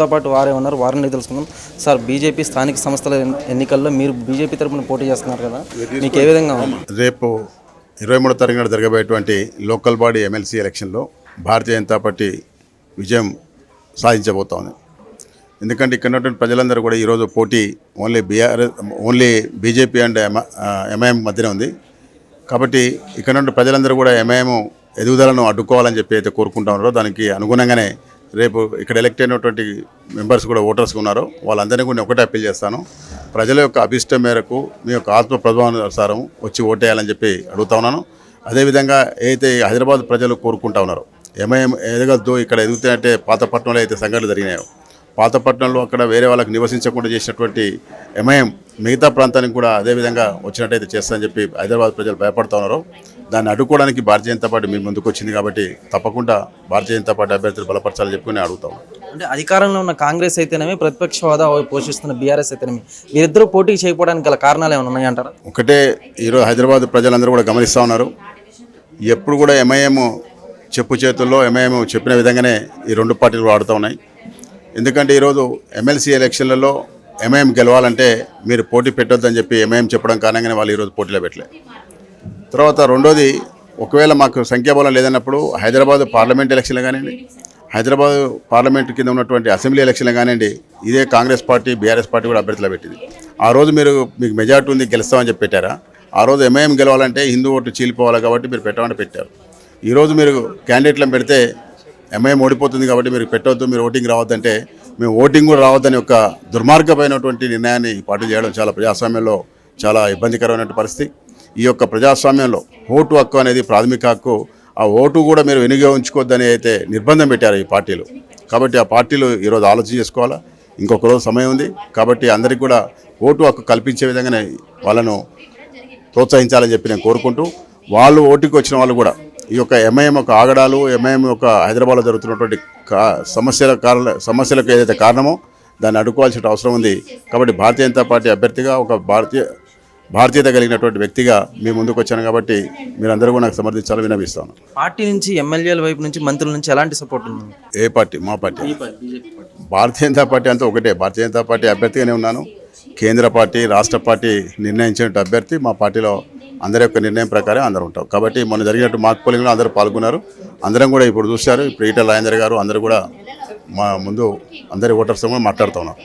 తో పాటు వారే ఉన్నారు వారిని తెలుసుకుందాం. సార్ బీజేపీ స్థానిక సంస్థల ఎన్నికల్లో మీరు బీజేపీ తరపున పోటీ చేస్తున్నారు కదా మీకు ఏ విధంగా రేపు ఇరవై మూడో తారీఖున నాడు జరగబోయేటువంటి లోకల్ బాడీ ఎమ్మెల్సీ ఎలక్షన్లో భారతీయ జనతా పార్టీ విజయం సాధించబోతోంది. ఎందుకంటే ఇక్కడ ఉన్నటువంటి ప్రజలందరూ కూడా ఈరోజు పోటీ only BRS only BJP and MIM మధ్యనే ఉంది. కాబట్టి ఇక్కడ నుండి ప్రజలందరూ కూడా ఎంఐఎం ఎదుగుదలను అడ్డుకోవాలని చెప్పి అయితే కోరుకుంటా ఉన్నారో దానికి అనుగుణంగానే రేపు ఇక్కడ ఎలక్ట్ అయినటువంటి మెంబర్స్ కూడా ఓటర్స్ ఉన్నారు. వాళ్ళందరినీ కూడా నేను ఒకటే అప్పీల్ చేస్తాను. ప్రజల యొక్క అభిష్టం మేరకు మీ యొక్క ఆత్మ ప్రభావానుసారం వచ్చి ఓటేయాలని చెప్పి అడుగుతా ఉన్నాను. అదేవిధంగా ఏదైతే ఈ హైదరాబాద్ ప్రజలు కోరుకుంటా ఉన్నారో ఏమేం ఎదగద్దు ఇక్కడ ఎదుగుతాయంటే పాతపట్నంలో అయితే సంఘటనలు జరిగినాయో పాతపట్నంలో అక్కడ వేరే వాళ్ళకి నివసించకుండా చేసినటువంటి ఎంఐఎం మిగతా ప్రాంతానికి కూడా అదే విధంగా వచ్చినట్టయితే చేస్తానని చెప్పి హైదరాబాద్ ప్రజలు భయపడుతూ ఉన్నారు. దాన్ని అడ్డుకోవడానికి భారతీయ జనతా పార్టీ మీ ముందుకు వచ్చింది కాబట్టి తప్పకుండా భారతీయ జనతా పార్టీ అభ్యర్థులు బలపరచాలని చెప్పి నేను అడుగుతాను అంటే అధికారంలో ఉన్న కాంగ్రెస్ అయితేనేమి ప్రతిపక్ష హోదా పోషిస్తున్న బీఆర్ఎస్ అయితేనేమి వీరిద్దరూ పోటీ చేయకపోవడానికి గల కారణాలు ఏమైనా ఉన్నాయంటారా ఒకటే ఈరోజు హైదరాబాద్ ప్రజలందరూ కూడా గమనిస్తూ ఉన్నారు. ఎప్పుడు కూడా ఎంఐఎం చెప్పు చేతుల్లో ఎంఐఎం చెప్పిన విధంగానే ఈ రెండు పార్టీలు ఆడుతూ ఉన్నాయి. ఎందుకంటే ఈరోజు ఎమ్మెల్సీ ఎలక్షన్లలో ఎంఐఎం గెలవాలంటే మీరు పోటీ పెట్టొద్దని చెప్పి ఎంఐఎం చెప్పడం కారణంగానే వాళ్ళు ఈరోజు పోటీలో పెట్టలే. తర్వాత రెండోది ఒకవేళ మాకు సంఖ్యాబలం లేదన్నప్పుడు హైదరాబాద్ పార్లమెంట్ ఎలక్షన్లు కానివ్వండి హైదరాబాద్ పార్లమెంట్ కింద ఉన్నటువంటి అసెంబ్లీ ఎలక్షన్లు కానివ్వండి ఇదే కాంగ్రెస్ పార్టీ బీఆర్ఎస్ పార్టీ కూడా అభ్యర్థులు పెట్టింది. ఆ రోజు మీరు మీకు మెజార్టీ ఉంది గెలుస్తామని చెప్పి పెట్టారా? ఆ రోజు ఎంఐఎం గెలవాలంటే హిందూ ఓటు చీలిపోవాలి కాబట్టి మీరు పెట్టమని పెట్టారు. ఈరోజు మీరు క్యాండిడేట్లను పెడితే ఎంఐఎం ఓడిపోతుంది కాబట్టి మీరు పెట్టవద్దు మీరు ఓటింగ్ రావద్దంటే మేము ఓటింగ్ కూడా రావద్దని ఒక దుర్మార్గమైనటువంటి నిర్ణయాన్ని పార్టీ చేయడం చాలా ప్రజాస్వామ్యంలో చాలా ఇబ్బందికరమైనటువంటి పరిస్థితి. ఈ యొక్క ప్రజాస్వామ్యంలో ఓటు హక్కు అనేది ప్రాథమిక హక్కు. ఆ ఓటు కూడా మీరు వినియోగించుకోవద్దని అయితే నిర్బంధం పెట్టారు ఈ పార్టీలు. కాబట్టి ఆ పార్టీలు ఈరోజు ఆలోచన చేసుకోవాలా? ఇంకొక రోజు సమయం ఉంది. కాబట్టి అందరికీ కూడా ఓటు హక్కు కల్పించే విధంగానే వాళ్ళను ప్రోత్సహించాలని చెప్పి నేను కోరుకుంటూ వాళ్ళు ఓటుకి వచ్చిన వాళ్ళు కూడా ఈ యొక్క ఎంఐఎం యొక్క ఆగడాలు ఎంఐఎం యొక్క హైదరాబాద్లో జరుగుతున్నటువంటి కా సమస్యల కారణ సమస్యలకు ఏదైతే కారణమో దాన్ని అడ్డుకోవాల్సిన అవసరం ఉంది. కాబట్టి భారతీయ జనతా పార్టీ అభ్యర్థిగా ఒక భారతీయ భారతీయత కలిగినటువంటి వ్యక్తిగా మీ ముందుకు వచ్చాను కాబట్టి మీరందరూ కూడా నాకు సమర్థించాలని వినపిస్తాను పార్టీ నుంచి ఎమ్మెల్యేల వైపు నుంచి మంత్రుల నుంచి ఎలాంటి సపోర్ట్ ఉంది? ఏ పార్టీ? మా పార్టీ. భారతీయ జనతా పార్టీ అంతా ఒకటే. భారతీయ జనతా పార్టీ అభ్యర్థిగానే ఉన్నాను. కేంద్ర పార్టీ రాష్ట్ర పార్టీ నిర్ణయించిన అభ్యర్థి మా పార్టీలో అందరి యొక్క నిర్ణయం ప్రకారం అందరూ ఉంటాం. కాబట్టి మొన్న జరిగినట్టు మాక్ పోలింగ్లో అందరూ పాల్గొన్నారు. అందరం కూడా ఇప్పుడు చూశారు. ఇప్పుడు ఈటల రాజేందర్ గారు అందరూ కూడా మా ముందు అందరి ఓటర్స్ కూడా మాట్లాడుతూ ఉన్నారు.